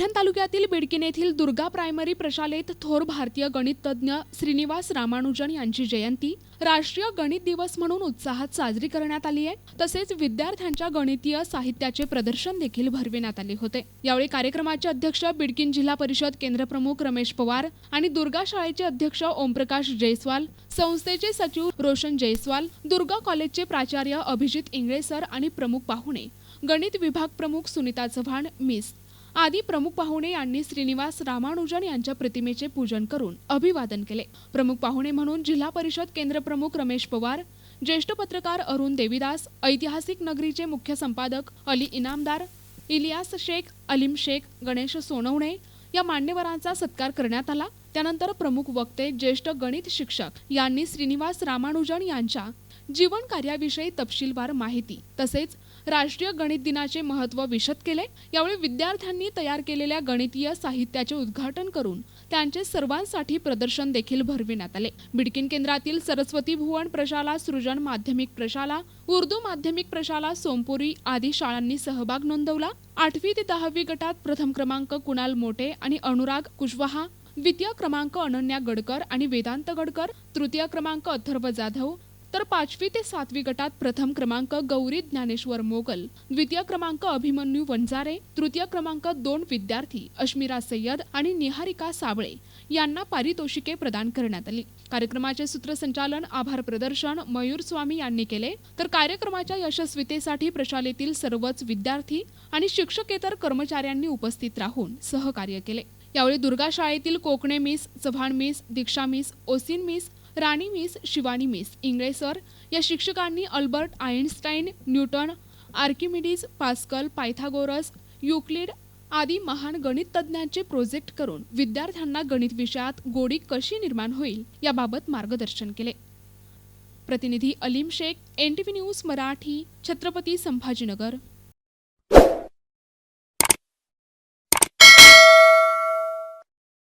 तालुक्यातील बिडकीन येथील दुर्गा प्रायमरी प्रशालेत थोर भारतीय गणित तज्ज्ञ श्रीनिवास रामानुजन यांची जयंती राष्ट्रीय गणित दिवस म्हणून उत्साहात साजरी करण्यात आली आहे. तसेच विद्यार्थ्यांच्या गणितीय साहित्याचे प्रदर्शन देखील भरविण्यात आले होते. यावेळी कार्यक्रमाचे अध्यक्ष बिडकिन जिल्हा परिषद केंद्रप्रमुख रमेश पवार आणि दुर्गा शाळेचे अध्यक्ष ओमप्रकाश जयस्वाल संस्थेचे सचिव रोशन जयस्वाल दुर्गा कॉलेजचे प्राचार्य अभिजित इंगळे सर आणि प्रमुख पाहुणे गणित विभाग प्रमुख सुनीता चव्हाण मिस आदी प्रमुख पाहुणे यांनी श्रीनिवास रामानुजन यांच्या प्रतिमेचे पूजन करून अभिवादन केले. प्रमुख पाहुणे म्हणून जिल्हा परिषद केंद्र प्रमुख रमेश पवार ज्येष्ठ पत्रकार अरुण देवीदास ऐतिहासिक नगरीचे मुख्य संपादक अली इनामदार इलियास शेख अलीम शेख गणेश सोनवणे या मान्यवरांचा सत्कार करण्यात आला. त्यानंतर प्रमुख वक्ते ज्येष्ठ गणित शिक्षक यांनी श्रीनिवास रामानुजन यांच्या जीवन कार्याविषयी तपशीलवार माहिती. तसेच राष्ट्रीय गणित दिनाचे महत्त्व विशद केले. यावेळी विद्यार्थ्यांनी तयार केलेल्या गणितीय साहित्याचे उद्घाटन करून त्यांचे सर्वांसाठी प्रदर्शन देखील भरविण्यात आले. बिडकीन केंद्रातील सरस्वती भुवन प्रशाला सृजन माध्यमिक प्रशाला उर्दू माध्यमिक प्रशाला सोमपुरी आदी शाळांनी सहभाग नोंदवला. आठवी ते दहावी गटात प्रथम क्रमांक कुणाल मोटे आणि अनुराग कुशवाहा द्वितीय क्रमांक अनन्या गडकर आणि वेदांत गडकर तृतीय क्रमांक अथर्व जाधव तर पाचवी ते सातवी गटात प्रथम क्रमांक गौरी ज्ञानेश्वर मोगल द्वितीय क्रमांक अभिमन्यू वंजारे तृतीय क्रमांक दोन विद्यार्थी अश्मिरा सय्यद आणि निहारिका साबळे यांना पारितोषिके प्रदान करण्यात आली. कार्यक्रमाचे सूत्रसंचालन आभार प्रदर्शन मयूर स्वामी यांनी केले. तर कार्यक्रमाच्या यशस्वीतेसाठी प्रशालेतील सर्वच विद्यार्थी आणि शिक्षकेतर कर्मचाऱ्यांनी उपस्थित राहून सहकार्य केले. यावेळी दुर्गा शाळेतील Kokane miss Chavan miss Diksha miss ओसिन miss Rani miss Shivani miss Ingale sir या शिक्षकांनी Albert Einstein Newton Archimedes Pascal Pythagoras Euclid आदी महान गणित तज्ज्ञांचे प्रोजेक्ट करून विद्यार्थ्यांना गणित विषयात गोडी कशी निर्माण होईल याबाबत मार्गदर्शन केले. प्रतिनिधी Alim Shaikh N T V news Marathi Chhatrapati Sambhajinagar.